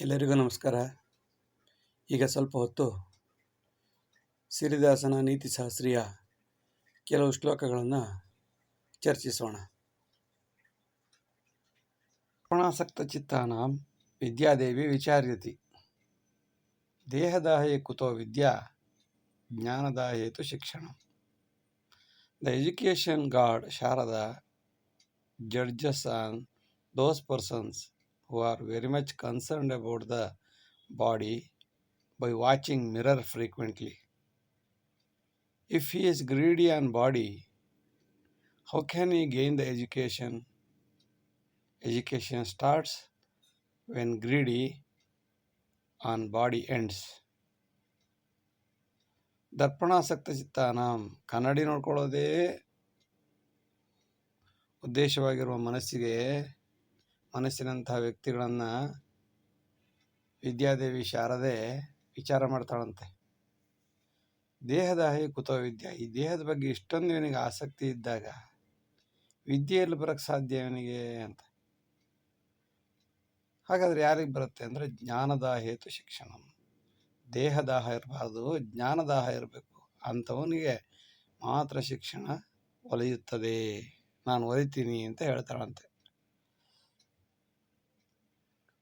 ಎಲ್ಲರಿಗೂ ನಮಸ್ಕಾರ. ಈಗ ಸ್ವಲ್ಪ ಹೊತ್ತು ಸಿರಿದಾಸನ ನೀತಿಶಾಸ್ತ್ರೀಯ ಕೆಲವು ಶ್ಲೋಕಗಳನ್ನು ಚರ್ಚಿಸೋಣ. ಪ್ರಾಣಾಸಕ್ತ ಚಿತ್ತಾನಾಂ ವಿದ್ಯಾದೇವಿ ವಿಚಾರ್ಯತಿ. ದೇಹದಾಹೇ ಕುತೋ ವಿದ್ಯಾ, ಜ್ಞಾನದಾಹೇತು ಶಿಕ್ಷಣ. The education god Sharada judges on those persons who are very much concerned about the body by watching mirror frequently if he is greedy on body how can he gain the education education starts when greedy on body ends ದರ್ಪಣಾಸಕ್ತ ಚಿತ್ತಾನಾಂ ಕನ್ನಡಿ ನೋಡ್ಕೊಳ್ಳೋದೇ ಉದ್ದೇಶವಾಗಿರುವ ಮನಸ್ಸಿಗೆ ಮನಸ್ಸಿನಂತಹ ವ್ಯಕ್ತಿಗಳನ್ನು ವಿದ್ಯಾದೇವಿ ಶಾರದೆ ವಿಚಾರ ಮಾಡ್ತಾಳಂತೆ. ದೇಹದ high ಕುತೋ ವಿದ್ಯೆ ಈ ದೇಹದ ಬಗ್ಗೆ ಇಷ್ಟೊಂದು ಇವನಿಗೆ ಆಸಕ್ತಿ ಇದ್ದಾಗ ವಿದ್ಯೆಯಲ್ಲಿ ಬರೋಕ್ಕೆ ಸಾಧ್ಯ ಇವನಿಗೆ ಅಂತ. ಹಾಗಾದ್ರೆ ಯಾರಿಗೆ ಬರುತ್ತೆ ಅಂದರೆ ಜ್ಞಾನದಾಹೇತು ಶಿಕ್ಷಣ. ದೇಹದಾಹ ಇರಬಾರ್ದು, ಜ್ಞಾನದಾಹ ಇರಬೇಕು. ಅಂಥವನಿಗೆ ಮಾತ್ರ ಶಿಕ್ಷಣ ಒಲಿಯುತ್ತದೆ. ನಾನು ಒಲಿತೀನಿ ಅಂತ ಹೇಳ್ತಾಳಂತೆ.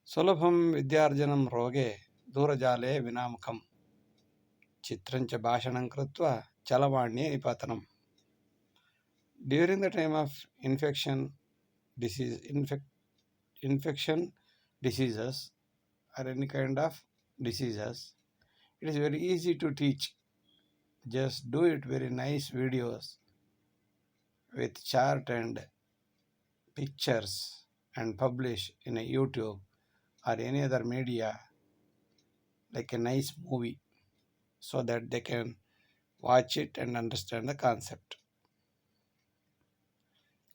ಸುಲಭಂ ವಿದ್ಯಾರ್ಜನಂ ರೋಗೆ ದೂರಜಾಲೆ ವಿನಾಮುಖಂ ಚಿತ್ರಂಚ ಭಾಷಣಂ ಕೃತ್ವ ಚಲವಾಣ್ಯೆ ನಿಪಾತನಂ during the time of infection disease infect infection diseases or any kind of diseases it is very easy to teach just do it very nice videos with chart and pictures and publish in a youtube or any other media like a nice movie so that they can watch it and understand the concept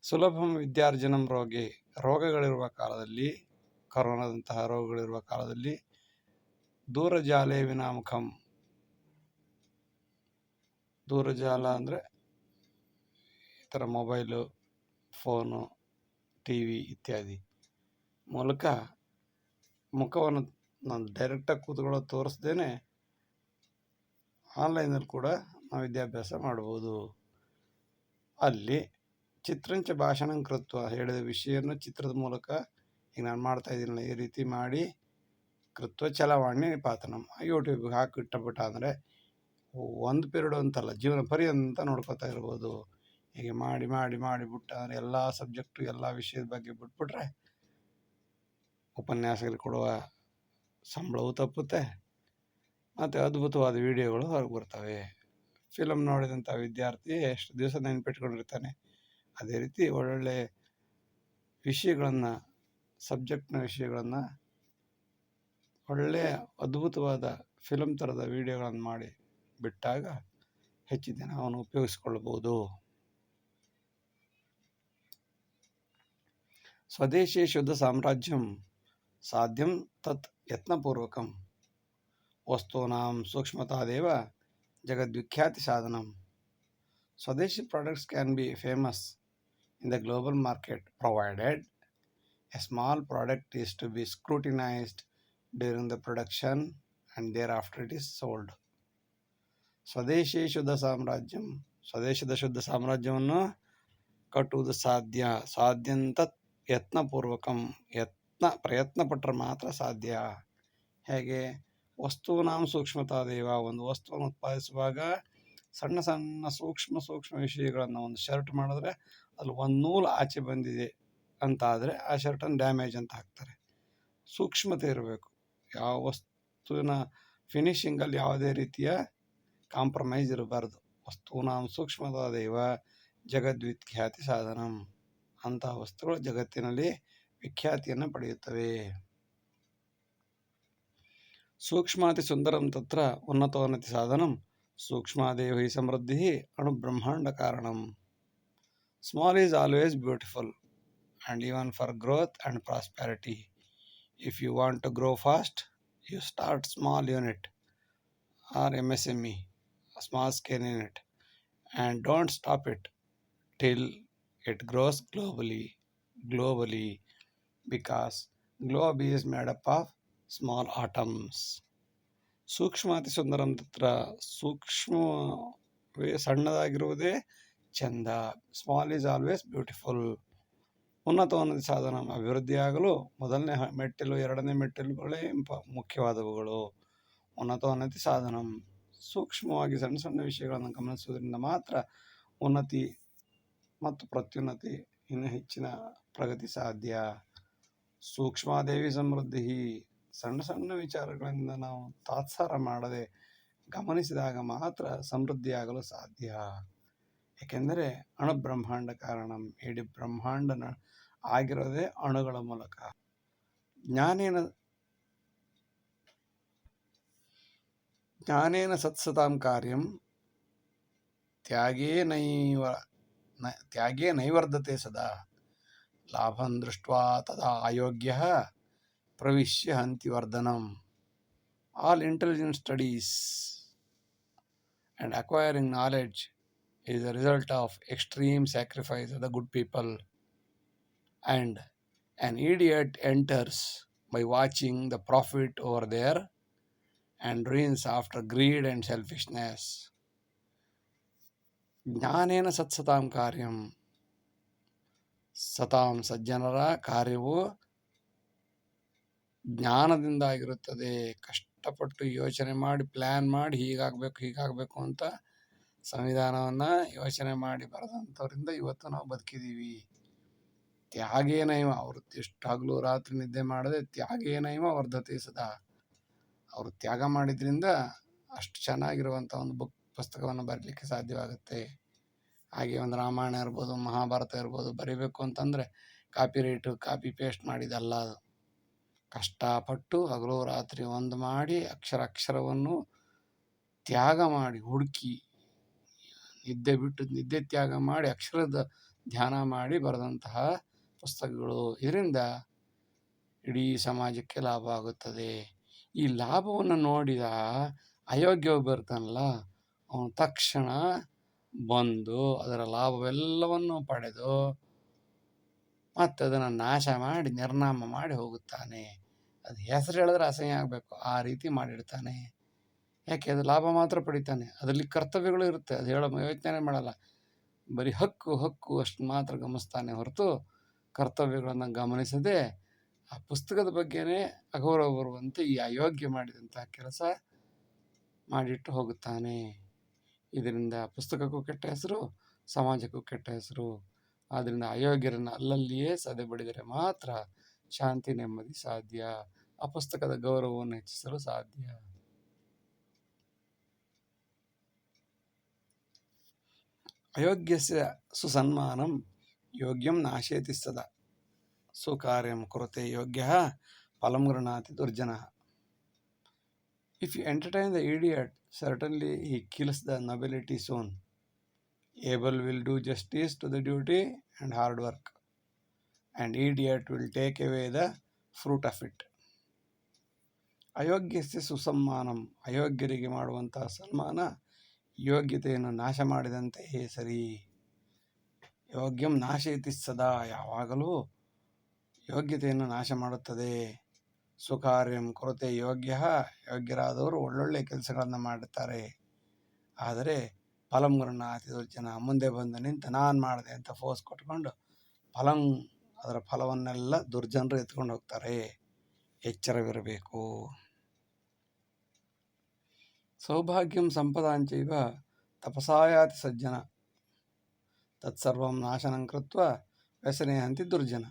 ಸುಲಭಂ ವಿದ್ಯಾರ್ಜನಂ ರೋಗಿ ರೋಗಗಳಿರುವ ಕಾಲದಲ್ಲಿ ಕರೋನಾದಂತಹ ರೋಗಗಳಿರುವ ಕಾಲದಲ್ಲಿ ದೂರಜಾಲೆ ವಿನಾಮುಖಂ ದೂರಜಾಲ ಅಂದರೆ ಈ ಥರ mobile phone T V ಇತ್ಯಾದಿ ಮೂಲಕ ಮುಖವನ್ನು ನಾನು ಡೈರೆಕ್ಟಾಗಿ ಕೂತ್ಕೊಳ್ಳೋದು ತೋರಿಸ್ದೇ ಆನ್ಲೈನಲ್ಲಿ ಕೂಡ ನಾವು ವಿದ್ಯಾಭ್ಯಾಸ ಮಾಡ್ಬೋದು. ಅಲ್ಲಿ ಚಿತ್ರಂಚ ಭಾಷಣ ಕೃತ್ವ ಹೇಳಿದ ವಿಷಯವನ್ನು ಚಿತ್ರದ ಮೂಲಕ ಈಗ ನಾನು ಮಾಡ್ತಾ ಇದ್ದೀನಲ್ಲ, ಈ ರೀತಿ ಮಾಡಿ ಕೃತ್ವ ಚಲವಾಣಿ ನಿಪಾತನಂ ಯೂಟ್ಯೂಬ್ಗೆ ಹಾಕಿ ಇಟ್ಟಬಿಟ್ಟ ಅಂದರೆ ಒಂದು ಪಿರಿಯಡ್ ಅಂತಲ್ಲ, ಜೀವನ ಪರ್ಯಂತ ನೋಡ್ಕೋತಾ ಇರ್ಬೋದು. ಹೀಗೆ ಮಾಡಿ ಮಾಡಿ ಮಾಡಿ ಬಿಟ್ಟ ಅಂದರೆ ಎಲ್ಲ ಸಬ್ಜೆಕ್ಟು ಎಲ್ಲ ವಿಷಯದ ಬಗ್ಗೆ ಬಿಟ್ಬಿಟ್ರೆ ಉಪನ್ಯಾಸಕರಿಗೆ ಕೊಡುವ ಸಂಬಳವೂ ತಪ್ಪುತ್ತೆ. ಮತ್ತು ಅದ್ಭುತವಾದ ವಿಡಿಯೋಗಳು ಹೊರಗೆ ಬರ್ತವೆ. ಫಿಲಮ್ ನೋಡಿದಂಥ ವಿದ್ಯಾರ್ಥಿ ಎಷ್ಟು ದಿವಸ ನೆನಪಿಟ್ಕೊಂಡಿರ್ತಾನೆ, ಅದೇ ರೀತಿ ಒಳ್ಳೊಳ್ಳೆ ವಿಷಯಗಳನ್ನು, ಸಬ್ಜೆಕ್ಟ್ನ ವಿಷಯಗಳನ್ನು ಒಳ್ಳೆಯ ಅದ್ಭುತವಾದ ಫಿಲಮ್ ಥರದ ವಿಡಿಯೋಗಳನ್ನು ಮಾಡಿ ಬಿಟ್ಟಾಗ ಹೆಚ್ಚು ದಿನ ಅವನು ಉಪಯೋಗಿಸ್ಕೊಳ್ಬೋದು ಸ್ವದೇಶಿ ಶುದ್ಧ ಸಾಮ್ರಾಜ್ಯಂ ಸಾಧ್ಯಂ ತತ್ ಯತ್ನಪೂರ್ವಕಂ ವಸ್ತೂನಾಂ ಸೂಕ್ಷ್ಮತಾದೇವ ಜಗದ್ವಿಖ್ಯಾತಿ ಸಾಧನಂ swadeshi products can be famous in the global market, provided a small product is to be scrutinized during the production and thereafter it is sold. ಸ್ವದೇಶಿ ಶುದ್ಧ ಸಾಮ್ರಾಜ್ಯಂ ಸ್ವದೇಶದ ಶುದ್ಧ ಸಾಮ್ರಾಜ್ಯವನ್ನು ಕಟ್ಟುವುದು ಸಾಧ್ಯ ಸಾಧ್ಯಂತ ಯತ್ನಪೂರ್ವಕಂ ಯತ್ನ ಪ್ರಯತ್ನ ಪಟ್ಟರೆ ಮಾತ್ರ ಸಾಧ್ಯ. ಹೇಗೆ? ವಸ್ತುನಾಂ ಸೂಕ್ಷ್ಮತಾದೇವ ಒಂದು ವಸ್ತುವನ್ನು ಉತ್ಪಾದಿಸುವಾಗ ಸಣ್ಣ ಸಣ್ಣ ಸೂಕ್ಷ್ಮ ಸೂಕ್ಷ್ಮ ವಿಷಯಗಳನ್ನು ಒಂದು ಶರ್ಟ್ ಮಾಡಿದ್ರೆ ಅಲ್ಲಿ ಒಂದು ನೂಲು ಆಚೆ ಬಂದಿದೆ ಅಂತ ಆದರೆ ಆ ಶರ್ಟನ್ನು ಡ್ಯಾಮೇಜ್ ಅಂತ ಹಾಕ್ತಾರೆ. ಸೂಕ್ಷ್ಮತೆ ಇರಬೇಕು. ಯಾವ ವಸ್ತುವಿನ ಫಿನಿಷಿಂಗಲ್ಲಿ ಯಾವುದೇ ರೀತಿಯ ಕಾಂಪ್ರಮೈಸ್ ಇರಬಾರ್ದು. ವಸ್ತುನಾಂ ಜಗದ್ವಿತ್ ಖ್ಯಾತಿ ಸಾಧನಂ. ಅಂತಹ ವಸ್ತುಗಳು ಜಗತ್ತಿನಲ್ಲಿ ವಿಖ್ಯಾತಿಯನ್ನು ಪಡೆಯುತ್ತವೆ ಸೂಕ್ಷ್ಮಾತಿ ಸುಂದರಂ ತತ್ರ ಉನ್ನತೋನ್ನತಿ ಸಾಧನಂ ಸೂಕ್ಷ್ಮಾದೇವ ಹಿ ಸಮೃದ್ಧಿ ಅಣುಬ್ರಹ್ಮಾಂಡ ಕಾರಣಂ small is always beautiful and even for growth and prosperity if you want to grow fast you start small unit or M S M E small scale unit and don't stop it till it grows globally globally. Because globe is made up of small atoms. ಸೂಕ್ಷ್ಮಾತಿ ಸುಂದರಂ ತತ್ರ ಸೂಕ್ಷ್ಮವೇ ಸಣ್ಣದಾಗಿರುವುದೇ ಚಂದ. Small is always beautiful. ಉನ್ನತೋನ್ನತ ಸಾಧನ ಅಭಿವೃದ್ಧಿಯಾಗಲು ಮೊದಲನೇ ಮೆಟ್ಟಿಲು, ಎರಡನೇ ಮೆಟ್ಟಿಲುಗಳೇ ಇಂಪ ಮುಖ್ಯವಾದವುಗಳು. ಉನ್ನತೋನ್ನತಿ ಸಾಧನ. ಸೂಕ್ಷ್ಮವಾಗಿ ಸಣ್ಣ ಸಣ್ಣ ವಿಷಯಗಳನ್ನು ಗಮನಿಸುವುದರಿಂದ ಮಾತ್ರ ಉನ್ನತಿ ಮತ್ತು ಪ್ರತ್ಯುನ್ನತಿ ಇನ್ನೂ ಹೆಚ್ಚಿನ ಪ್ರಗತಿ ಸಾಧ್ಯ. ಸೂಕ್ಷ್ಮಾದೇವಿ ಸಮೃದ್ಧಿ ಸಣ್ಣ ಸಣ್ಣ ವಿಚಾರಗಳಿಂದ ನಾವು ತಾತ್ಸಾರ ಮಾಡದೆ ಗಮನಿಸಿದಾಗ ಮಾತ್ರ ಸಮೃದ್ಧಿಯಾಗಲು ಸಾಧ್ಯ. ಏಕೆಂದರೆ ಅಣು ಬ್ರಹ್ಮಾಂಡ ಕಾರಣ, ಇಡೀ ಬ್ರಹ್ಮಾಂಡ ನ- ಆಗಿರೋದೇ ಅಣುಗಳ ಮೂಲಕ. ಜ್ಞಾನೇನ ಜ್ಞಾನೇನ ಸತ್ಸತಾಂ ಕಾರ್ಯಂ, ತ್ಯಾಗೇ ನೈವ ನ, ತ್ಯಾಗೇ ನೈವರ್ಧತೆ ಸದಾ. ಲಾಭಂ ದೃಷ್ಟ್ವಾ ತದಾ ಅಯೋಗ್ಯ ಪ್ರವಿಶ್ಯ ಹಂತಿ ವರ್ಧನಂ all intelligent studies and acquiring knowledge is a result of extreme sacrifice of the good people and an idiot enters by watching the profit over there and ruins after greed and selfishness ಜ್ಞಾನೇನ ಸತ್ಸತಾಂ ಕಾರ್ಯಂ ಸತಾಂ ಸಜ್ಜನರ ಕಾರ್ಯವು ಜ್ಞಾನದಿಂದ ಆಗಿರುತ್ತದೆ ಕಷ್ಟಪಟ್ಟು ಯೋಚನೆ ಮಾಡಿ ಪ್ಲ್ಯಾನ್ ಮಾಡಿ ಹೀಗಾಗಬೇಕು ಹೀಗಾಗಬೇಕು ಅಂತ ಸಂವಿಧಾನವನ್ನು ಯೋಚನೆ ಮಾಡಿ ಬರೆದಂಥವ್ರಿಂದ ಇವತ್ತು ನಾವು ಬದುಕಿದ್ದೀವಿ. ತ್ಯಾಗೇನೈವ ಅವರು ಎಷ್ಟಾಗಲೂ ರಾತ್ರಿ ನಿದ್ದೆ ಮಾಡದೆ ತ್ಯಾಗೇನೈವ ವರ್ಧತೆ ಸದಾ. ಅವರು ತ್ಯಾಗ ಮಾಡಿದ್ರಿಂದ ಅಷ್ಟು ಚೆನ್ನಾಗಿರುವಂಥ ಒಂದು ಬುಕ್ ಪುಸ್ತಕವನ್ನು ಬರಲಿಕ್ಕೆ ಸಾಧ್ಯವಾಗುತ್ತೆ. ಹಾಗೆ ಒಂದು ರಾಮಾಯಣ ಇರ್ಬೋದು, ಮಹಾಭಾರತ ಇರ್ಬೋದು ಬರಿಬೇಕು ಅಂತಂದರೆ ಕಾಪಿ ರೈಟು ಕಾಪಿ ಪೇಸ್ಟ್ ಮಾಡಿದಲ್ಲ ಅದು. ಕಷ್ಟಪಟ್ಟು ಹಗಲು ರಾತ್ರಿ ಒಂದು ಮಾಡಿ ಅಕ್ಷರ ಅಕ್ಷರವನ್ನು ತ್ಯಾಗ ಮಾಡಿ, ಹುಡುಕಿ, ನಿದ್ದೆ ಬಿಟ್ಟು ನಿದ್ದೆ ತ್ಯಾಗ ಮಾಡಿ ಅಕ್ಷರದ ಧ್ಯಾನ ಮಾಡಿ ಬರೆದಂತಹ ಪುಸ್ತಕಗಳು. ಇದರಿಂದ ಇಡೀ ಸಮಾಜಕ್ಕೆ ಲಾಭ ಆಗುತ್ತದೆ. ಈ ಲಾಭವನ್ನು ನೋಡಿದ ಅಯೋಗ್ಯ ಬರ್ತಾನಲ್ಲ ಅವನು ತಕ್ಷಣ ಬಂದು ಅದರ ಲಾಭವೆಲ್ಲವನ್ನು ಪಡೆದು ಮತ್ತೆ ಅದನ್ನು ನಾಶ ಮಾಡಿ ನಿರ್ನಾಮ ಮಾಡಿ ಹೋಗುತ್ತಾನೆ. ಅದು ಹೆಸರು ಹೇಳಿದ್ರೆ ಅಸಹ್ಯ ಆಗಬೇಕು. ಆ ರೀತಿ ಮಾಡಿಡ್ತಾನೆ. ಯಾಕೆ? ಅದು ಲಾಭ ಮಾತ್ರ ಪಡಿತಾನೆ. ಅದರಲ್ಲಿ ಕರ್ತವ್ಯಗಳು ಇರುತ್ತೆ. ಅದು ಹೇಳೋ ಯೋಚನೆ ಮಾಡಲ್ಲ. ಬರೀ ಹಕ್ಕು ಹಕ್ಕು ಅಷ್ಟು ಮಾತ್ರ ಗಮನಿಸ್ತಾನೆ ಹೊರತು ಕರ್ತವ್ಯಗಳನ್ನು ಗಮನಿಸದೆ ಆ ಪುಸ್ತಕದ ಬಗ್ಗೆನೇ ಅಗೌರವ ಬರುವಂತೆ ಈ ಅಯೋಗ್ಯ ಮಾಡಿದಂತಹ ಕೆಲಸ ಮಾಡಿಟ್ಟು ಹೋಗುತ್ತಾನೆ. ಇದರಿಂದ ಪುಸ್ತಕಕ್ಕೂ ಕೆಟ್ಟ ಹೆಸರು, ಸಮಾಜಕ್ಕೂ ಕೆಟ್ಟ ಹೆಸರು. ಆದ್ದರಿಂದ ಅಯೋಗ್ಯರನ್ನು ಅಲ್ಲಲ್ಲಿಯೇ ಸದೆ ಬಡಿದರೆ ಮಾತ್ರ ಶಾಂತಿ, ನೆಮ್ಮದಿ ಸಾಧ್ಯ. ಆ ಪುಸ್ತಕದ ಗೌರವವನ್ನು ಹೆಚ್ಚಿಸಲು ಸಾಧ್ಯ. ಅಯೋಗ್ಯಸ್ಯ ಸುಸನ್ಮಾನಂ ಯೋಗ್ಯಂ ನಾಶೇತಿ ಸದಾ. ಸುಕಾರ್ಯಂ ಕುರುತೆ ಯೋಗ್ಯ ಫಲಂ ಗೃಣಾತಿ ದುರ್ಜನ. If you entertain the idiot, certainly he kills the nobility soon. Able will do justice to the duty and hard work, and idiot will take away the fruit of it. ಅಯೋಗ್ಯಸ್ಯ ಸುಸಮ್ಮಾನಂ ಅಯೋಗ್ಯರಿಗೆ ಮಾಡುವಂತಹ ಸನ್ಮಾನ ಯೋಗ್ಯತೆಯನ್ನು ನಾಶ ಮಾಡಿದಂತೆಯೇ ಸರಿ ಯೋಗ್ಯಂ ನಾಶಯತಿ ಸದಾ ಯಾವಾಗಲೂ ಯೋಗ್ಯತೆಯನ್ನು ನಾಶ ಮಾಡುತ್ತದೆ ಸುಕಾರ್ಯಂ ಕೊರತೆ ಯೋಗ್ಯ, ಯೋಗ್ಯರಾದವರು ಒಳ್ಳೊಳ್ಳೆ ಕೆಲಸಗಳನ್ನು ಮಾಡುತ್ತಾರೆ. ಆದರೆ ಫಲಂಗಳನ್ನ ಅತಿ ಜನ ಮುಂದೆ ಬಂದು ನಿಂತು ನಾನು ಮಾಡಿದೆ ಅಂತ ಫೋರ್ಸ್ ಕೊಟ್ಕೊಂಡು ಫಲಂ, ಅದರ ಫಲವನ್ನೆಲ್ಲ ದುರ್ಜನರು ಎತ್ಕೊಂಡು ಹೋಗ್ತಾರೆ. ಎಚ್ಚರವಿರಬೇಕು. ಸೌಭಾಗ್ಯಂ ಸಂಪದಾಂಚೈವ ತಪಸಾಯಾತಿ ಸಜ್ಜನ. ತತ್ಸರ್ವಂ ನಾಶನಂ ಕೃತ್ವ ವ್ಯಸನೆ ಹಂತಿ ದುರ್ಜನ.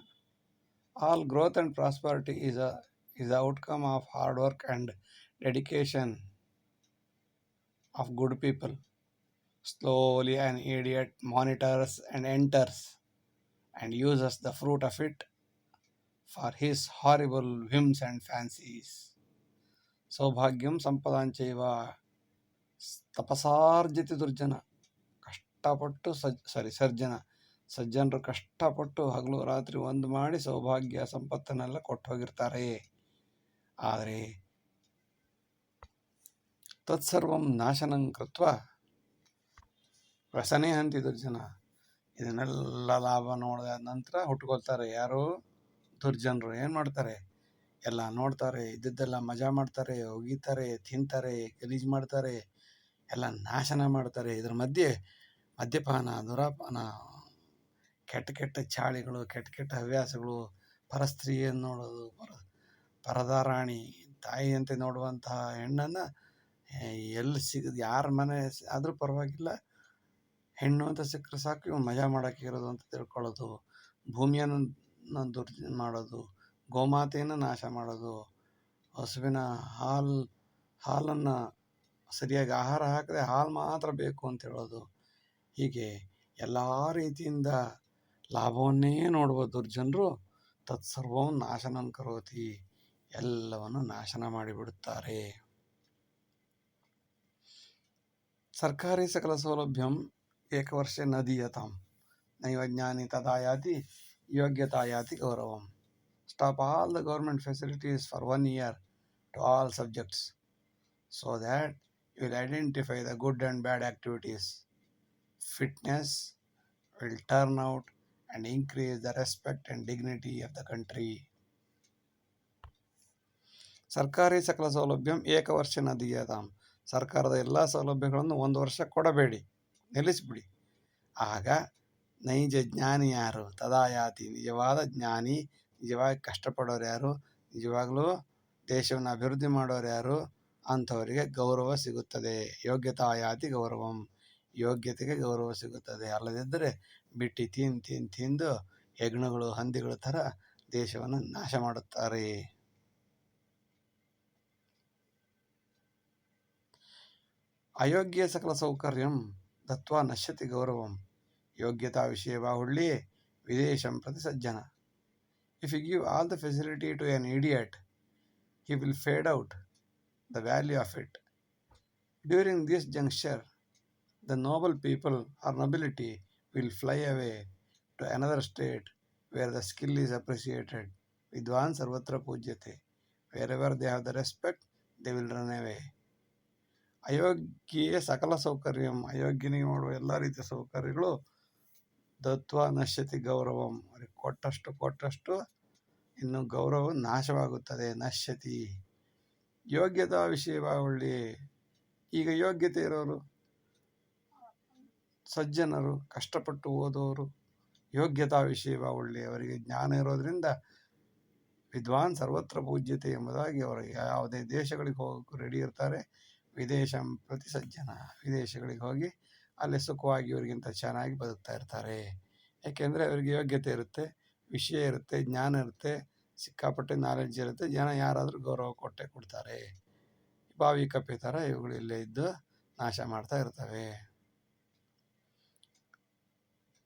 All growth and prosperity is a is the outcome of hard work and dedication of good people. Slowly, an idiot monitors and enters and uses the fruit of it for his horrible whims and fancies. ಸೌಭಾಗ್ಯಂ ಸಂಪದಾಂಚೈವ ತಪಸಾರ್ಜಿತ ದುರ್ಜನ ಕಷ್ಟಪಟ್ಟು ಸಜ್ sorry ಸರ್ಜನ ಸಜ್ಜನರು ಕಷ್ಟಪಟ್ಟು ಹಗಲು ರಾತ್ರಿ ಒಂದು ಮಾಡಿ ಸೌಭಾಗ್ಯ ಸಂಪತ್ತನ್ನೆಲ್ಲ ಕೊಟ್ಟು ಹೋಗಿರ್ತಾರೆ ಆದರೆ ತತ್ಸರ್ವಂ ನಾಶನಂ ಕೃತ್ವ ವ್ಯಸನೇ ಹಂತಿ ಜನ ಇದನ್ನೆಲ್ಲ ಲಾಭ ನೋಡಿದ ನಂತರ ಹುಟ್ಕೊಳ್ತಾರೆ ಯಾರು? ದುರ್ಜನರು. ಏನು ಮಾಡ್ತಾರೆ? ಎಲ್ಲ ನೋಡ್ತಾರೆ, ಇದ್ದದ್ದೆಲ್ಲ ಮಜಾ ಮಾಡ್ತಾರೆ, ಒಗಿತಾರೆ, ತಿಂತಾರೆ, ಗಲೀಜು ಮಾಡ್ತಾರೆ, ಎಲ್ಲ ನಾಶನ ಮಾಡ್ತಾರೆ. ಇದ್ರ ಮಧ್ಯೆ ಮದ್ಯಪಾನ, ದುರಾಪಾನ, ಕೆಟ್ಟ ಕೆಟ್ಟ ಚಾಳಿಗಳು, ಕೆಟ್ಟ ಕೆಟ್ಟ ಹವ್ಯಾಸಗಳು, ಪರಸ್ತ್ರೀಯನ್ನು ನೋಡೋದು, ಪರ ಪರದಾರಾಣಿ, ತಾಯಿಯಂತೆ ನೋಡುವಂತಹ ಹೆಣ್ಣನ್ನು ಎಲ್ಲಿ ಸಿಗದು, ಯಾರ ಮನೆ ಆದರೂ ಪರವಾಗಿಲ್ಲ. ಹೆಣ್ಣು ಅಂತ ಸಿಕ್ಕರೆ ಸಾಕು, ಇವ್ನು ಮಜಾ ಮಾಡೋಕ್ಕೆ ಇರೋದು ಅಂತ ತಿಳ್ಕೊಳ್ಳೋದು. ಭೂಮಿಯನ್ನು ದುರ್, ಮಾಡೋದು. ಗೋಮಾತೆಯನ್ನು ನಾಶ ಮಾಡೋದು. ಹಸುವಿನ ಹಾಲು, ಹಾಲನ್ನು ಸರಿಯಾಗಿ ಆಹಾರ ಹಾಕದೆ ಹಾಲು ಮಾತ್ರ ಬೇಕು ಅಂತ ಹೇಳೋದು. ಹೀಗೆ ಎಲ್ಲ ರೀತಿಯಿಂದ ಲಾಭವನ್ನೇ ನೋಡುವ ದುರ್ಜನರು. ತತ್ಸರ್ವಂ ನಾಶನಂ ಕರೋತಿ. ಎಲ್ಲವನ್ನು ನಾಶನ ಮಾಡಿಬಿಡುತ್ತಾರೆ ಸರ್ಕಾರಿ ಸಕಲ ಸೌಲಭ್ಯಂ ಏಕವರ್ಷ ನ ದೀಯತಾಂ ನೈವ ಜ್ಞಾನಿ ತದಾ ಯಾತಿ ಯೋಗ್ಯತಾ ಯಾತಿ ಗೌರವಂ stop all the government facilities for one year to all subjects so that you will identify the good and bad activities. Fitness will turn out and increase the respect and dignity of the country. ಸರ್ಕಾರಿ ಸಕಲ ಸೌಲಭ್ಯಂ ಏಕ ವರ್ಷ ದೀಯತಾಂ ಸರ್ಕಾರದ ಎಲ್ಲ ಸೌಲಭ್ಯಗಳನ್ನು ಒಂದು ವರ್ಷ ಕೊಡಬೇಡಿ, ನಿಲ್ಲಿಸಿಬಿಡಿ. ಆಗ ನೈಜ ಜ್ಞಾನಿ ಯಾರು? ತದಾಯಾತಿ, ನಿಜವಾದ ಜ್ಞಾನಿ, ನಿಜವಾಗಿ ಕಷ್ಟಪಡೋರು ಯಾರು? ನಿಜವಾಗಲೂ ದೇಶವನ್ನು ಅಭಿವೃದ್ಧಿ ಮಾಡೋರು ಯಾರು? ಅಂಥವರಿಗೆ ಗೌರವ ಸಿಗುತ್ತದೆ. ಯೋಗ್ಯತಾಯಾತಿ ಗೌರವಂ. ಯೋಗ್ಯತೆಗೆ ಗೌರವ ಸಿಗುತ್ತದೆ. ಅಲ್ಲದಿದ್ದರೆ ಬಿಟ್ಟು ತಿಂದು ತಿಂದು ತಿಂದು ಹೆಗ್ಣಗಳು, ಹಂದಿಗಳ ಥರ ದೇಶವನ್ನು ನಾಶ ಮಾಡುತ್ತಾರೆ. अयोग्य सकल सौकर्य दत्वा नश्यति गौरव। योग्यता विषय बाहुल्ये विदेश प्रति सज्जन। If you give all the facility to an idiot he will fade out the value of it during this juncture the noble people or nobility will fly away to another state where the skill is appreciated विद्वान सर्वत्र पूज्यते wherever they have the respect they will run away ಅಯೋಗ್ಯ ಸಕಲ ಸೌಕರ್ಯಂ, ಅಯೋಗ್ಯನಿಗೆ ಮಾಡುವ ಎಲ್ಲ ರೀತಿಯ ಸೌಕರ್ಯಗಳು ದತ್ವ ನಶ್ಯತಿ ಗೌರವಂ. ಅವ್ರಿಗೆ ಕೊಟ್ಟಷ್ಟು ಕೊಟ್ಟಷ್ಟು ಇನ್ನು ಗೌರವ ನಾಶವಾಗುತ್ತದೆ, ನಶ್ಯತಿ. ಯೋಗ್ಯತಾ ವಿಷಯವಾಗಲಿ, ಈಗ ಯೋಗ್ಯತೆ ಇರೋರು, ಸಜ್ಜನರು, ಕಷ್ಟಪಟ್ಟು ಓದೋರು, ಯೋಗ್ಯತಾ ವಿಷಯವಾಗಲಿ, ಅವರಿಗೆ ಜ್ಞಾನ ಇರೋದರಿಂದ ವಿದ್ವಾನ್ ಸರ್ವತ್ರ ಪೂಜ್ಯತೆ ಎಂಬುದಾಗಿ ಅವರು ಯಾವುದೇ ದೇಶಗಳಿಗೆ ಹೋಗೋಕ್ಕೂ ರೆಡಿ ಇರ್ತಾರೆ. ವಿದೇಶ ಪ್ರತಿ ಸಜ್ಜನ ವಿದೇಶಗಳಿಗೆ ಹೋಗಿ ಅಲ್ಲಿ ಸುಖವಾಗಿ ಇವರಿಗಿಂತ ಚೆನ್ನಾಗಿ ಬದುಕ್ತಾ ಇರ್ತಾರೆ. ಯಾಕೆಂದರೆ ಅವರಿಗೆ ಯೋಗ್ಯತೆ ಇರುತ್ತೆ, ವಿಷಯ ಇರುತ್ತೆ, ಜ್ಞಾನ ಇರುತ್ತೆ, ಸಿಕ್ಕಾಪಟ್ಟೆ ನಾಲೆಡ್ಜ್ ಇರುತ್ತೆ, ಜನ ಯಾರಾದರೂ ಗೌರವ ಕೊಟ್ಟೆ ಕೊಡ್ತಾರೆ. ಬಾವಿ ಕಪ್ಪೆ ಥರ ಇವುಗಳು ಇಲ್ಲೇ ಇದ್ದು ನಾಶ ಮಾಡ್ತಾ ಇರ್ತವೆ.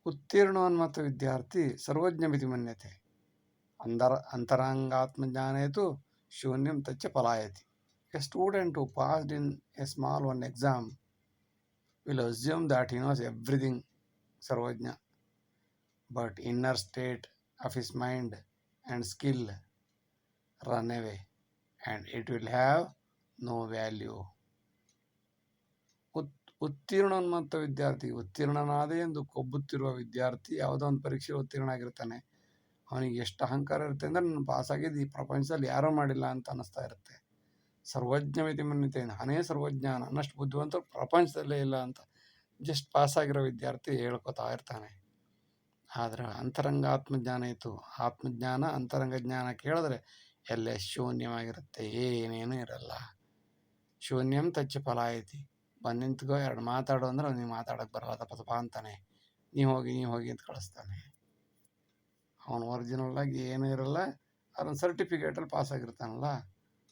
ಉತ್ತೀರ್ಣೋನ್ಮತ್ತ ವಿದ್ಯಾರ್ಥಿ ಸರ್ವಜ್ಞ ಮನ್ಯತೆ ಅಂತರ ಅಂತರಂಗಾತ್ಮಜ್ಞಾನೇತು ಶೂನ್ಯಂ ತಚ್ಚ ಪಲಾಯತಿ a student who passed in a small one exam will assume that he knows everything Sarvajna but inner state of his mind and skill run away, and it will have no value. ಉತ್ ಉತ್ತೀರ್ಣೋನ್ಮತ್ತ ವಿದ್ಯಾರ್ಥಿ ಉತ್ತೀರ್ಣನಾದೆ ಎಂದು ಕೊಬ್ಬುತ್ತಿರುವ ವಿದ್ಯಾರ್ಥಿ ಯಾವುದೋ ಒಂದು ಪರೀಕ್ಷೆ ಉತ್ತೀರ್ಣ ಆಗಿರ್ತಾನೆ ಅವನಿಗೆ ಎಷ್ಟು ಅಹಂಕಾರ ಇರುತ್ತೆ ಅಂದರೆ, ನಾನು ಪಾಸಾಗಿದ್ದು ಈ ಪ್ರಪಂಚದಲ್ಲಿ ಯಾರೂ ಮಾಡಿಲ್ಲ ಅಂತ ಅನ್ನಿಸ್ತಾ ಇರುತ್ತೆ. ಸರ್ವಜ್ಞ ಮಿತಿ ಮನ್ಯತೆ ನಾನೇ ಸರ್ವಜ್ಞ ಅನ್ನಷ್ಟು ಬುದ್ಧಿವಂತರು ಪ್ರಪಂಚದಲ್ಲೇ ಇಲ್ಲ ಅಂತ ಜಸ್ಟ್ ಪಾಸಾಗಿರೋ ವಿದ್ಯಾರ್ಥಿ ಹೇಳ್ಕೊತಾ ಇರ್ತಾನೆ. ಆದ್ರೆ ಅಂತರಂಗ ಆತ್ಮಜ್ಞಾನ ಇತ್ತು. ಆತ್ಮಜ್ಞಾನ, ಅಂತರಂಗ ಜ್ಞಾನ ಕೇಳಿದ್ರೆ ಎಲ್ಲೇ ಶೂನ್ಯವಾಗಿರುತ್ತೆ, ಏನೇನೂ ಇರಲ್ಲ. ಶೂನ್ಯಂ ತಚ್ಚ ಫಲ ಐತಿ ಬಂದು ನಿಂತ್ಕೋ, ಎರಡು ಮಾತಾಡು ಅಂದ್ರೆ ಅವ್ನಿಗೆ ಮಾತಾಡೋಕೆ ಬರಲ್ಲ ತಪ್ಪ ಅಂತಾನೆ. ನೀ ಹೋಗಿ ನೀ ಹೋಗಿ ಅಂತ ಕಳಿಸ್ತಾನೆ. ಅವನು ಒರಿಜಿನಲ್ಲಾಗಿ ಏನೂ ಇರಲ್ಲ ಅದೊಂದು ಸರ್ಟಿಫಿಕೇಟಲ್ಲಿ ಪಾಸ್ ಆಗಿರ್ತಾನಲ್ಲ.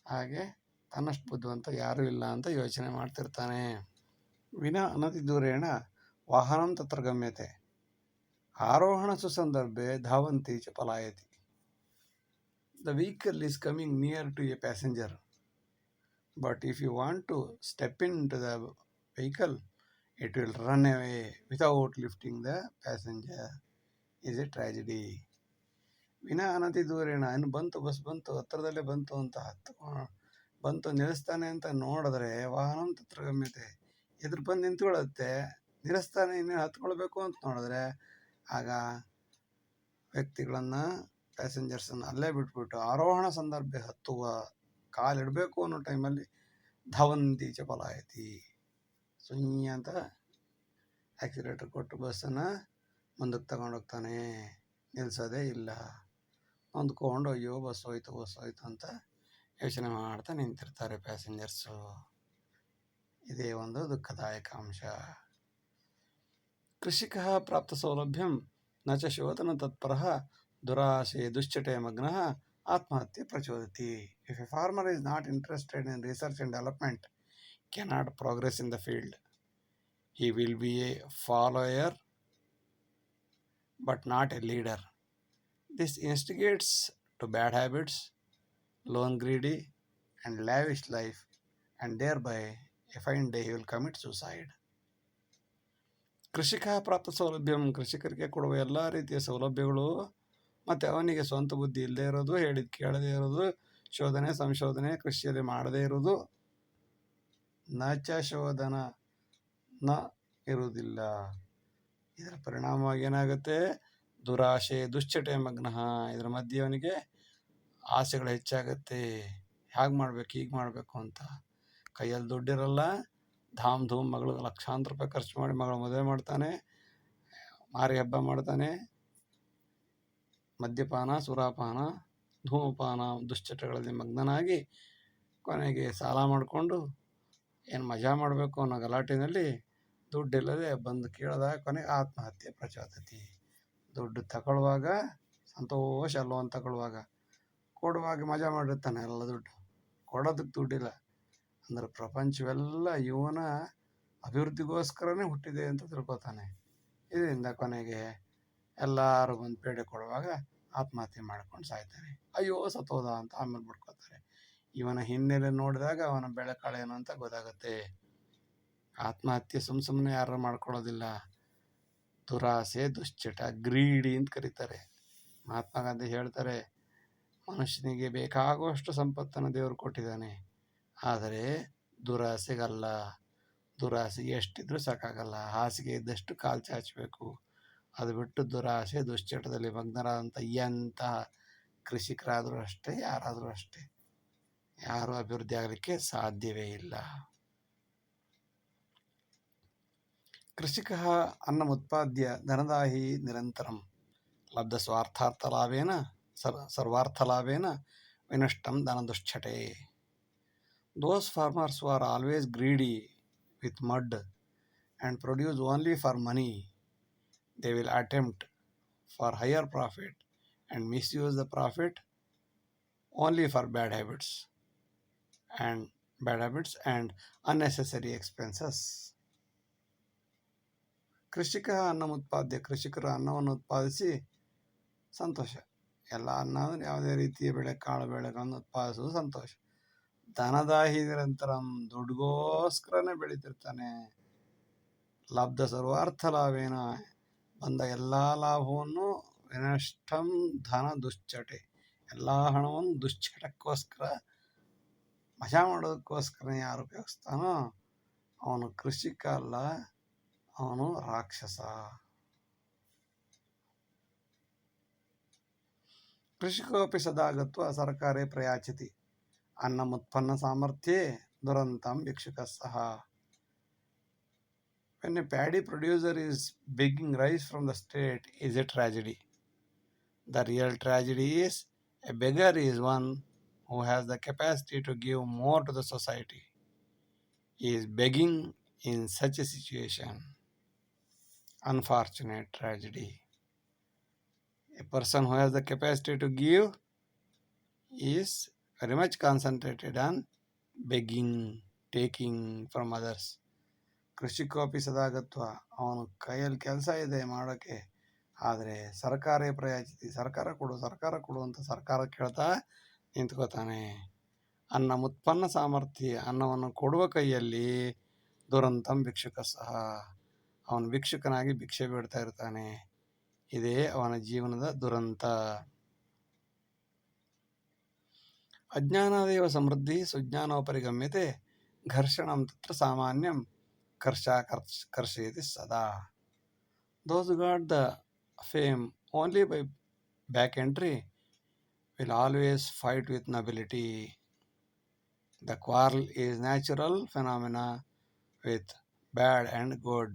ಹಾಗೆ ತನ್ನಷ್ಟು ಬುದ್ಧಿವಂತ ಯಾರೂ ಇಲ್ಲ ಅಂತ ಯೋಚನೆ ಮಾಡ್ತಿರ್ತಾನೆ. ವಿನ ಅನತಿ ದೂರೇಣ ವಾಹನಂ ತತ್ರ ಗಮ್ಯತೆ. ಆರೋಹಣ ಸುಸಂದರ್ಭೆ ಧಾವಂತಿ ಚ ಪಲಾಯತಿ. The vehicle is coming near to a passenger but if you want to step into the vehicle it will run away without lifting the passenger is a tragedy ವಿನ ಅನತಿ ದೂರೇಣ ಇನ್ನು ಬಂತು, ಬಸ್ ಬಂತು ಹತ್ತಿರದಲ್ಲೇ ಬಂತು ಅಂತ ಹತ್ತು ಬಂತು ನಿಲ್ಲಿಸ್ತಾನೆ ಅಂತ ನೋಡಿದ್ರೆ ವಾಹನ ತತ್ರ ಗಮ್ಯತೆ ಎದುರು ಬಂದು ನಿಂತ್ಕೊಳ್ಳುತ್ತೆ. ನಿಲ್ಲಿಸ್ತಾನೆ ಇನ್ನೇನು ಹತ್ಕೊಳ್ಬೇಕು ಅಂತ ನೋಡಿದ್ರೆ ಆಗ ವ್ಯಕ್ತಿಗಳನ್ನು ಪ್ಯಾಸೆಂಜರ್ಸನ್ನು ಅಲ್ಲೇ ಬಿಟ್ಬಿಟ್ಟು ಆರೋಹಣ ಸಂದರ್ಭ ಹತ್ತುವ ಕಾಲಿಡಬೇಕು ಅನ್ನೋ ಟೈಮಲ್ಲಿ ಧವಂತಿ ಚಪಲಾಯತಿ. ಪಲಾಯತಿ ಸುಯ್ಯ ಅಂತ ಆಕ್ಸಿಲೇಟರ್ ಕೊಟ್ಟು ಬಸ್ಸನ್ನು ಮುಂದಕ್ಕೆ ತಗೊಂಡೋಗ್ತಾನೆ ನಿಲ್ಲಿಸೋದೇ ಇಲ್ಲ. ಹೊಂದ್ಕೊಂಡು ಅಯ್ಯೋ ಬಸ್ ಹೋಯ್ತು ಬಸ್ ಹೋಯ್ತು ಅಂತ ಯೋಚನೆ ಮಾಡ್ತಾ ನಿಂತಿರ್ತಾರೆ ಪ್ಯಾಸೆಂಜರ್ಸು. ಇದೇ ಒಂದು ದುಃಖದಾಯಕ ಅಂಶ. ಕೃಷಿಕ ಪ್ರಾಪ್ತ ಸೌಲಭ್ಯಂ ನ ಚ ಶೋಧನ ತತ್ಪರ ದುರಾಶೆ ದುಶ್ಚಟೆ ಮಗ್ನ ಆತ್ಮಹತ್ಯೆ ಪ್ರಚೋದತಿ. If a farmer is not interested in research and development cannot progress in the field he will be a follower but not a leader. This instigates to bad habits, loan greedy, and lavish life, and thereby a fine day he will commit suicide. ಕೃಷಿಕ ಪ್ರಾಪ್ತ ಸೌಲಭ್ಯ ಕೃಷಿಕರಿಗೆ ಕೊಡುವ ಎಲ್ಲ ರೀತಿಯ ಸೌಲಭ್ಯಗಳು ಮತ್ತು ಅವನಿಗೆ ಸ್ವಂತ ಬುದ್ಧಿ ಇಲ್ಲದೆ ಇರೋದು ಹೇಳಿದ ಕೇಳದೇ ಇರೋದು ಶೋಧನೆ ಸಂಶೋಧನೆ ಕೃಷಿಯಲ್ಲಿ ಮಾಡದೇ ಇರೋದು ನಚ ಶೋಧನ ನ ಇರುವುದಿಲ್ಲ. ಇದರ ಪರಿಣಾಮವಾಗಿ ಏನಾಗುತ್ತೆ? ದುರಾಶೆ ದುಶ್ಚಟೆ ಮಗ್ನ ಇದರ ಮಧ್ಯೆ ಅವನಿಗೆ ಆಸೆಗಳು ಹೆಚ್ಚಾಗುತ್ತೆ. ಹೇಗೆ ಮಾಡ್ಬೇಕು, ಹೀಗೆ ಮಾಡಬೇಕು ಅಂತ ಕೈಯಲ್ಲಿ ದುಡ್ಡಿರಲ್ಲ. ಧಾಮ್ ಧೂಮ್ ಮಗಳಿಗೆ ಲಕ್ಷಾಂತರ ರೂಪಾಯಿ ಖರ್ಚು ಮಾಡಿ ಮಗಳ ಮದುವೆ ಮಾಡ್ತಾನೆ. ಮಾರಿ ಹಬ್ಬ ಮಾಡ್ತಾನೆ. ಮದ್ಯಪಾನ, ಸುರಾಪಾನ, ಧೂಮಪಾನ, ದುಶ್ಚಟಗಳಲ್ಲಿ ಮಗ್ನನಾಗಿ ಕೊನೆಗೆ ಸಾಲ ಮಾಡಿಕೊಂಡು ಏನು ಮಜಾ ಮಾಡಬೇಕು ಅನ್ನೋ ಗಲಾಟೆಯಲ್ಲಿ ದುಡ್ಡಿಲ್ಲದೆ ಬಂದು ಕೇಳಿದಾಗ ಕೊನೆಗೆ ಆತ್ಮಹತ್ಯೆ ಪ್ರಚೋದತಿ. ದುಡ್ಡು ತಗೊಳ್ಳುವಾಗ ಸಂತೋಷ ಲೋನ್ ತಗೊಳ್ಳುವಾಗ ಕೊಡುವಾಗ ಮಜಾ ಮಾಡಿರ್ತಾನೆ ಎಲ್ಲ ದುಡ್ಡು. ಕೊಡೋದಕ್ಕೆ ದುಡ್ಡಿಲ್ಲ. ಅಂದ್ರೆ ಪ್ರಪಂಚವೆಲ್ಲ ಇವನ ಅಭಿವೃದ್ಧಿಗೋಸ್ಕರನೇ ಹುಟ್ಟಿದೆ ಅಂತ ತಿಳ್ಕೊತಾನೆ. ಇದರಿಂದ ಕೊನೆಗೆ ಎಲ್ಲರೂ ಬಂದು ಪೇಡೆ ಕೊಡುವಾಗ ಆತ್ಮಹತ್ಯೆ ಮಾಡ್ಕೊಂಡು ಸಾಯ್ತಾನೆ ಅಯ್ಯೋ ಸತ್ತೋದ ಅಂತ ಆಮೇಲೆ ಬಿಡ್ಕೋತಾರೆ ಇವನ ಹಿನ್ನೆಲೆ ನೋಡಿದಾಗ ಅವನ ಬೆಳೆ ಕಾಳೇನು ಅಂತ ಗೊತ್ತಾಗುತ್ತೆ. ಆತ್ಮಹತ್ಯೆ ಸುಮ್ಮ ಸುಮ್ಮನೆ ಯಾರು ಮಾಡ್ಕೊಳ್ಳೋದಿಲ್ಲ. ದುರಾಸೆ, ದುಶ್ಚಟ, ಗ್ರೀಡಿ ಅಂತ ಕರೀತಾರೆ. ಮಹಾತ್ಮ ಗಾಂಧಿ ಹೇಳ್ತಾರೆ ಮನುಷ್ಯನಿಗೆ ಬೇಕಾಗುವಷ್ಟು ಸಂಪತ್ತನ್ನು ದೇವರು ಕೊಟ್ಟಿದ್ದಾನೆ. ಆದರೆ ದುರಾಸೆಗಲ್ಲ. ದುರಾಸೆ ಎಷ್ಟಿದ್ರೂ ಸಾಕಾಗಲ್ಲ. ಹಾಸಿಗೆ ಇದ್ದಷ್ಟು ಕಾಲು ಚಾಚಬೇಕು. ಅದು ಬಿಟ್ಟು ದುರಾಸೆ, ದುಶ್ಚಟದಲ್ಲಿ ಮಗ್ನರಾದಂಥ ಎಂತಹ ಕೃಷಿಕರಾದರೂ ಅಷ್ಟೇ, ಯಾರಾದರೂ ಅಷ್ಟೇ. ಯಾರು ಅಭಿವೃದ್ಧಿ ಆಗಲಿಕ್ಕೆ ಸಾಧ್ಯವೇ ಇಲ್ಲ. ಕೃಷಿಕ ಅನ್ನ ಉತ್ಪಾದ್ಯ ಧನದಾಹಿ ನಿರಂತರಂ. ಲಬ್ಧ ಸ್ವಾರ್ಥಾರ್ಥ ಲಾಭೇನ సర్ సర్వార్థలాభేన వినష్టం ధనదుశ్చటే those farmers are always greedy with mud and produce only for money. They will attempt for higher profit and misuse the profit only for bad habits and bad habits and unnecessary expenses. ಕೃಷಿಕ ಅನ್ನವನ್ನು ಉತ್ಪಾದ್ಯ ಕೃಷಿಕರು ಅನ್ನವನ್ನು ಉತ್ಪಾದಿಸಿ ಸಂತೋಷ ಎಲ್ಲ ಅನ್ನ ಅಂದರೆ ಯಾವುದೇ ರೀತಿಯ ಬೆಳೆ, ಕಾಳು ಬೆಳೆಗಳನ್ನು ಉತ್ಪಾದಿಸುವುದು ಸಂತೋಷ. ಧನದಾಹಿ ನಿರಂತರಂ ದುಡ್ಗೋಸ್ಕರನೇ ಬೆಳೀತಿರ್ತಾನೆ ಲಬ್ಧ ಸರ್ವಾರ್ಥ ಲಾಭೇನ. ಬಂದ ಎಲ್ಲ ಲಾಭವನ್ನು ವಿನಷ್ಟಂ ಧನ ದುಶ್ಚಟೆ. ಎಲ್ಲ ಹಣವನ್ನು ದುಶ್ಚಟಕ್ಕೋಸ್ಕರ, ಮಜಾ ಮಾಡೋದಕ್ಕೋಸ್ಕರ ಯಾರು ಉಪಯೋಗಿಸ್ತಾನೋ ಅವನು ಕೃಷಿಕ ಅಲ್ಲ, ಅವನು ರಾಕ್ಷಸ. कृषिकोऽपि सदा गत्वा सर्कारे प्रयाचति अन्नमुत्पन्नसामर्थ्ये दुरन्तं भिक्षुकः सः when a paddy producer is begging rice from the state is a tragedy. The real tragedy is a beggar is one who has the capacity to give more to the society. He is begging in such a situation. Unfortunate tragedy. A person who has the capacity to give is very much concentrated on begging, taking from others. ಕೃಷಿಕೋಪಿ ಸದಾಗತ್ವ. ಅವನು ಕೈಯಲ್ಲಿ ಕೆಲಸ ಇದೆ ಮಾಡೋಕ್ಕೆ ಆದರೆ ಸರ್ಕಾರೇ ಪ್ರಯಾಚಿತಿ ಸರ್ಕಾರ ಕೊಡು ಸರ್ಕಾರ ಕೊಡು ಅಂತ ಸರ್ಕಾರ ಕೇಳ್ತಾ ನಿಂತ್ಕೋತಾನೆ. ಅನ್ನ ಉತ್ಪನ್ನ ಸಾಮರ್ಥ್ಯ ಅನ್ನವನ್ನು ಕೊಡುವ ಕೈಯಲ್ಲಿ ದುರಂತಂ ಭಿಕ್ಷುಕ ಸಹ ಅವನು ಭಿಕ್ಷುಕನಾಗಿ ಭಿಕ್ಷೆ ಬೇಡ್ತಾ ಇರ್ತಾನೆ. ಇದೇ ಅವನ ಜೀವನದ ದುರಂತ ಅಜ್ಞಾನಾದೇವ ಸಮೃದ್ಧಿ ಸುಜ್ಞಾನೋಪರಿಗಮ್ಯತೆ ಘರ್ಷಣಂ ತತ್ರ ಸಾಮಾನ್ಯಂ ಕರ್ಷ ಕರ್ಷ ಕರ್ಷಯತಿ ಸದಾ those got the fame only by back entry will always fight with nobility. The quarrel is natural phenomena with bad and good.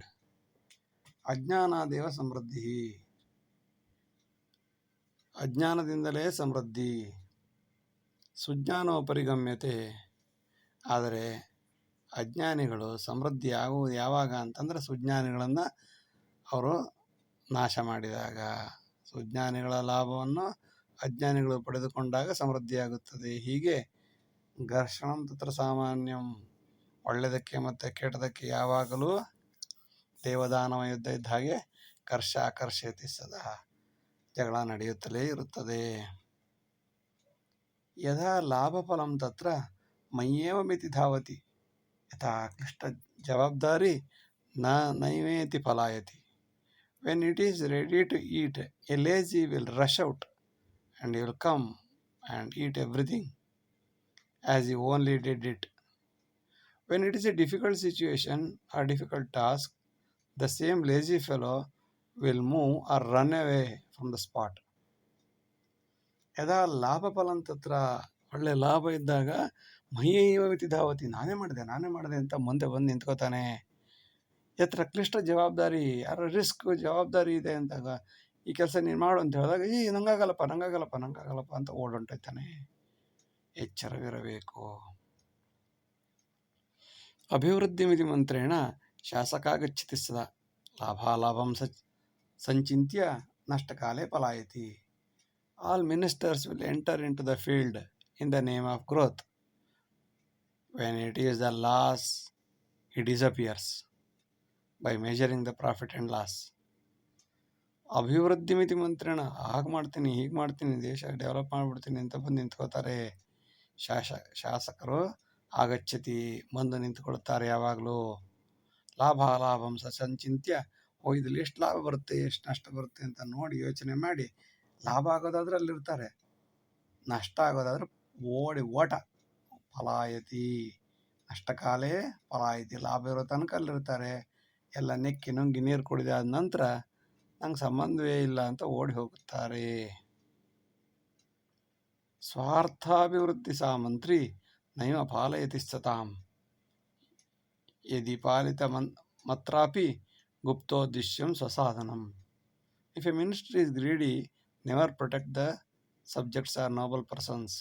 ಅಜ್ಞಾನಾದೇವ ಸಮೃದ್ಧಿ ಅಜ್ಞಾನದಿಂದಲೇ ಸಮೃದ್ಧಿ ಸುಜ್ಞಾನೋ ಪರಿಗಮ್ಯತೆ ಆದರೆ ಅಜ್ಞಾನಿಗಳು ಸಮೃದ್ಧಿ ಆಗುವುದು ಯಾವಾಗ ಅಂತಂದರೆ ಸುಜ್ಞಾನಿಗಳನ್ನು ಅವರು ನಾಶ ಮಾಡಿದಾಗ. ಸುಜ್ಞಾನಿಗಳ ಲಾಭವನ್ನು ಅಜ್ಞಾನಿಗಳು ಪಡೆದುಕೊಂಡಾಗ ಸಮೃದ್ಧಿಯಾಗುತ್ತದೆ ಹೀಗೆ ಘರ್ಷಣಂ ತತ್ರ ಸಾಮಾನ್ಯಂ. ಒಳ್ಳೆಯದಕ್ಕೆ ಮತ್ತು ಕೆಟ್ಟದಕ್ಕೆ ಯಾವಾಗಲೂ ದೇವದಾನವ ಯುದ್ಧ ಇದ್ದ ಹಾಗೆ ಕರ್ಷ ಆಕರ್ಷಯತಿ ಸದಾ. ಜಗಳ ನಡೆಯುತ್ತಲೇ ಇರುತ್ತದೆ. ಯಥಾ ಲಾಭಫಲಂ ತತ್ರ ಮಯ್ಯೇವ ಮಿತಿ ಧಾವತಿ. ಯಥಾ ಕ್ಲಿಷ್ಟ ಜವಾಬ್ದಾರಿ ನ ನೈವೇತಿ ಫಲಾಯತಿ. When it is ready to eat a lazy will rush out and will come and eat everything as you only did it when it is a difficult situation or difficult task the same lazy fellow will move or run away from the spot ಯದಾ ಲಾಭ ಫಲಂತತ್ರ ಒಳ್ಳೆ ಲಾಭ ಇದ್ದಾಗ ಮಹಿಯೈವತಿ ಧಾವತಿ, ನಾನೇ ಮಾಡಿದೆ ನಾನೇ ಮಾಡಿದೆ ಅಂತ ಮುಂದೆ ಬಂದು ನಿಂತ್ಕೋತಾನೆ. ಎತ್ತರ ಕ್ಲಿಷ್ಟ ಜವಾಬ್ದಾರಿ, ಯಾರ ರಿಸ್ಕ್ ಜವಾಬ್ದಾರಿ ಇದೆ ಅಂದಾಗ ಈ ಕೆಲಸ ನೀನು ಮಾಡು ಅಂತ ಹೇಳಿದಾಗ ಈ ನಂಗಾಗಲ್ಲಪ್ಪ ನಂಗಾಗಲ್ಲಪ್ಪ ನಂಗಾಗಲ್ಲಪ್ಪ ಅಂತ ಓಡೊಂಟೈತಾನೆ. ಎಚ್ಚರವಿರಬೇಕು. ಅಭಿವೃದ್ಧಿ ಮಿತಿ ಮಂತ್ರೇಣ ಶಾಸಕ ಗಚ್ಚಿತಿ ಸದಾ ಲಾಭಾಲಾಭಂ ಸಚ್ ಸಂಚಿತ್ಯ ನಷ್ಟಕಾಲೇ ಪಲಾಯತಿ all ministers will enter into the field in the name of growth when it is the loss it disappears by measuring the profit and loss ಅಭಿವೃದ್ಧಿ ಮಿತಿ ಮಂತ್ರಿಣ ಹಾಗೆ ಮಾಡ್ತೀನಿ, ಹೀಗೆ ಮಾಡ್ತೀನಿ, ದೇಶ ಡೆವಲಪ್ ಮಾಡಿಬಿಡ್ತೀನಿ ಅಂತ ಬಂದು ನಿಂತ್ಕೋತಾರೆ ಶಾಸ ಶಾಸಕರು ಆಗಚ್ಚತಿ, ಬಂದು ನಿಂತ್ಕೊಳ್ತಾರೆ ಯಾವಾಗಲೂ. ಲಾಭ ಲಾಭಂ ಸಂಚಿತ್ಯ ಓ, ಇದ್ರಲ್ಲಿ ಎಷ್ಟು ಲಾಭ ಬರುತ್ತೆ, ಎಷ್ಟು ನಷ್ಟ ಬರುತ್ತೆ ಅಂತ ನೋಡಿ ಯೋಚನೆ ಮಾಡಿ, ಲಾಭ ಆಗೋದಾದ್ರೆ ಅಲ್ಲಿರ್ತಾರೆ ನಷ್ಟ ಆಗೋದಾದ್ರೆ ಓಡಿ ಓಟ. ಫಲಾಯತಿ. ನಷ್ಟಕಾಲೇ ಫಲಾಯತಿ. ಲಾಭ ಇರೋ ತನಕ ಅಲ್ಲಿರ್ತಾರೆ. ಎಲ್ಲ ನೆಕ್ಕಿ ನುಂಗಿ ನೀರು ಕುಡಿದ ನಂತರ ನಂಗೆ ಸಂಬಂಧವೇ ಇಲ್ಲ ಅಂತ ಓಡಿ ಹೋಗುತ್ತಾರೆ. ಸ್ವಾರ್ಥಾಭಿವೃದ್ಧಿ ಸಾಮಂತ್ರಿ ನೈವ ಪಾಲಯತಿ ಸತಾಂ ಯದಿ ಪಾಲಿತ ಮನ್, ಮತ್ರಾಪಿ ಗುಪ್ತೋದ್ದೇಶ್ಯಂ ಸ್ವಸಾಧನಂ. If a ministry is greedy never protect the subjects or noble persons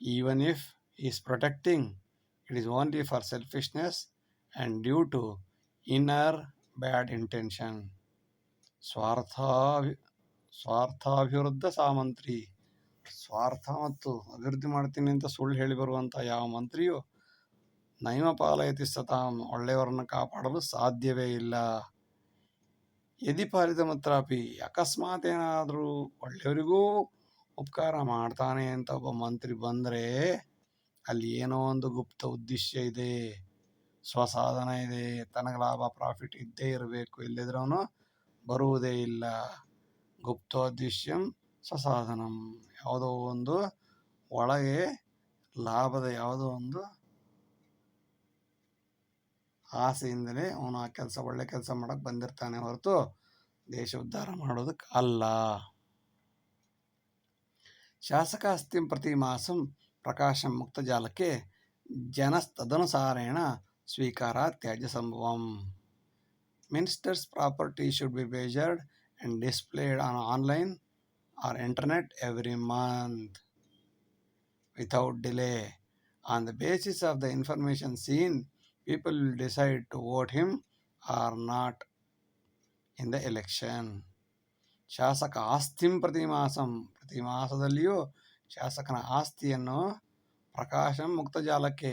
even if is protecting it is only for selfishness and due to inner bad intention ಸ್ವಾರ್ಥಾಭಿ ಸ್ವಾರ್ಥಾಭಿವೃದ್ಧ ಸಾಮಂತ್ರಿ ಸ್ವಾರ್ಥ ಮತ್ತು ಅಭಿವೃದ್ಧಿ ಮಾಡ್ತೀನಿ ಅಂತ ಸುಳ್ಳು ಹೇಳಿ ಬರುವಂಥ ಯಾವ ಮಂತ್ರಿಯು ನೈಮ ಪಾಲಯತಿ ಸತಾಂ ಒಳ್ಳೆಯವರನ್ನು ಕಾಪಾಡಲು ಸಾಧ್ಯವೇ ಇಲ್ಲ. ಯದಿ ಪಾಲಿತ ಮಾತ್ರಾಪಿ ಅಕಸ್ಮಾತ್ ಏನಾದರೂ ಒಳ್ಳೆಯವರಿಗೂ ಉಪಕಾರ ಮಾಡ್ತಾನೆ ಅಂತ ಒಬ್ಬ ಮಂತ್ರಿ ಬಂದರೆ ಅಲ್ಲಿ ಏನೋ ಒಂದು ಗುಪ್ತ ಉದ್ದೇಶ ಇದೆ. ಸ್ವಸಾಧನ ಇದೆ, ತನಗೆ ಲಾಭ, ಪ್ರಾಫಿಟ್ ಇದ್ದೇ ಇರಬೇಕು ಇಲ್ಲದಿದ್ರವನು ಬರುವುದೇ ಇಲ್ಲ. ಗುಪ್ತೋದ್ದೇಶ್ಯಂ ಸ್ವಸಾಧನಂ. ಯಾವುದೋ ಒಂದು ಒಳಗೆ ಲಾಭದ ಯಾವುದೋ ಒಂದು ಆಸೆಯಿಂದಲೇ ಅವನು ಆ ಕೆಲಸ, ಒಳ್ಳೆ ಕೆಲಸ ಮಾಡಕ್ಕೆ ಬಂದಿರ್ತಾನೆ ಹೊರತು ದೇಶ ಉದ್ಧಾರ ಮಾಡೋದಕ್ಕೆ ಅಲ್ಲ. ಶಾಸಕ ಅಸ್ತಿಂ ಪ್ರತಿ ಮಾಸಂ ಪ್ರಕಾಶಂ ಮುಕ್ತಜಾಲಕ್ಕೆ ಜನಸ್ತದನುಸಾರೇಣ ಸ್ವೀಕಾರ ತ್ಯಾಜ್ಯ ಸಂಭವಂ. Ministers property should be badgered and displayed on online or internet every month. Without delay. On the basis of the information seen people will decide to vote him or not in the election. ಶಾಸಕ ಆಸ್ತಿಂ ಪ್ರತಿ ಮಾಸಂ ಪ್ರತಿ ಮಾಸದಲ್ಲಿಯೂ ಶಾಸಕನ ಆಸ್ತಿಯನ್ನು Prakasam ಮುಕ್ತಜಾಲಕ್ಕೆ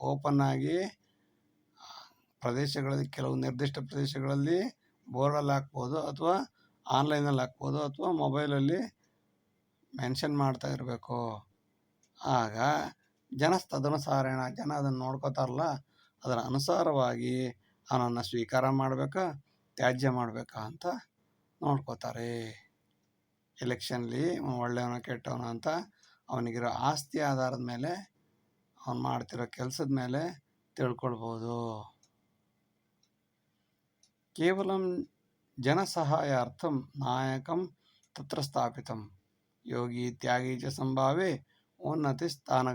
open ಆಗಿ ಪ್ರದೇಶಗಳಲ್ಲಿ, ಕೆಲವು ನಿರ್ದಿಷ್ಟ ಪ್ರದೇಶಗಳಲ್ಲಿ ಬೋರ್ಡಲ್ಲಿ ಹಾಕ್ಬೋದು ಅಥವಾ ಆನ್ಲೈನಲ್ಲಿ ಹಾಕ್ಬೋದು ಅಥವಾ ಮೊಬೈಲಲ್ಲಿ ಮೆನ್ಷನ್ ಮಾಡ್ತಾ ಇರಬೇಕು ಆಗ ಜನ ತದನುಸಾರೇಣ ಜನ ಅದನ್ನು ನೋಡ್ಕೋತಾರಲ್ಲ ಅದರ ಅನುಸಾರವಾಗಿ ಅವನನ್ನು ಸ್ವೀಕಾರ ಮಾಡಬೇಕಾ, ತ್ಯಾಜ್ಯ ಮಾಡಬೇಕಾ ಅಂತ ನೋಡ್ಕೋತಾರೆ. ಎಲೆಕ್ಷನ್ಲಿ ಒಳ್ಳೆಯವನ ಕೆಟ್ಟವನ ಅಂತ ಅವನಿಗಿರೋ ಆಸ್ತಿ ಆಧಾರದ ಮೇಲೆ ಅವನು ಮಾಡ್ತಿರೋ ಕೆಲಸದ ಮೇಲೆ ತಿಳ್ಕೊಳ್ಬೋದು. ಕೇವಲ ಜನಸಹಾಯಾರ್ಥಂ ನಾಯಕಂ ತತ್ರ ಸ್ಥಾಪಿತಂ ಯೋಗಿ ತ್ಯಾಗಿ ಚ ಸಂಭಾವೆ ಉನ್ನತಿ ಸ್ಥಾನ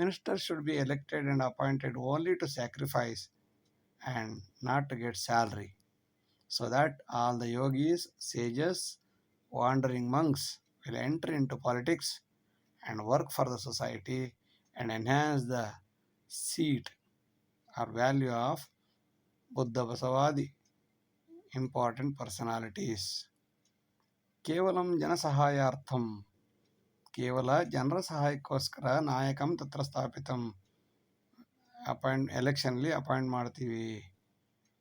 Ministers should be elected and appointed only to sacrifice and not to get salary, so that all the yogis, sages, wandering monks will enter into politics and work for the society and enhance the seat or value of Buddha Basavadi, important personalities. केवलं Janasahayartham. ಕೇವಲ ಜನರ ಸಹಾಯಕ್ಕೋಸ್ಕರ ನಾಯಕಂ ತತ್ರ ಸ್ಥಾಪಿತಂ. Appoint ಎಲೆಕ್ಷನ್ಲಿ appoint ಮಾಡ್ತೀವಿ.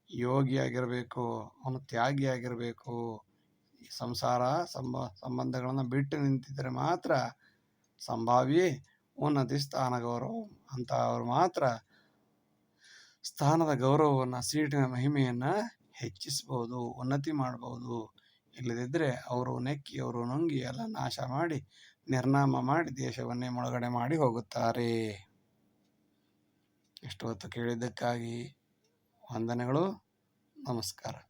ಯೋಗಿ ಆಗಿರಬೇಕು ಅವನು ತ್ಯಾಗಿ ಆಗಿರಬೇಕು ಸಂಸಾರ ಸಂಬ, ಸಂಬಂಧಗಳನ್ನು ಬಿಟ್ಟು ನಿಂತಿದ್ದರೆ ಮಾತ್ರ ಸಂಭಾವ್ಯ ಉನ್ನತಿ ಸ್ಥಾನ ಗೌರವ. ಅಂತ ಅವರು ಮಾತ್ರ ಸ್ಥಾನದ ಗೌರವವನ್ನು, ಸೀಟಿನ ಮಹಿಮೆಯನ್ನು ಹೆಚ್ಚಿಸ್ಬೋದು, ಉನ್ನತಿ ಮಾಡ್ಬೋದು. ಇಲ್ಲದಿದ್ದರೆ ಅವರು ನೆಕ್ಕಿ, ಅವರು ನುಂಗಿ ಎಲ್ಲ ನಾಶ ಮಾಡಿ ನಿರ್ನಾಮ ಮಾಡಿ ದೇಶವನ್ನೇ ಮುಳುಗಡೆ ಮಾಡಿ ಹೋಗುತ್ತಾರೆ. ಇಷ್ಟು ಹೊತ್ತು ಕೇಳಿದ್ದಕ್ಕಾಗಿ ವಂದನೆಗಳು. ನಮಸ್ಕಾರ.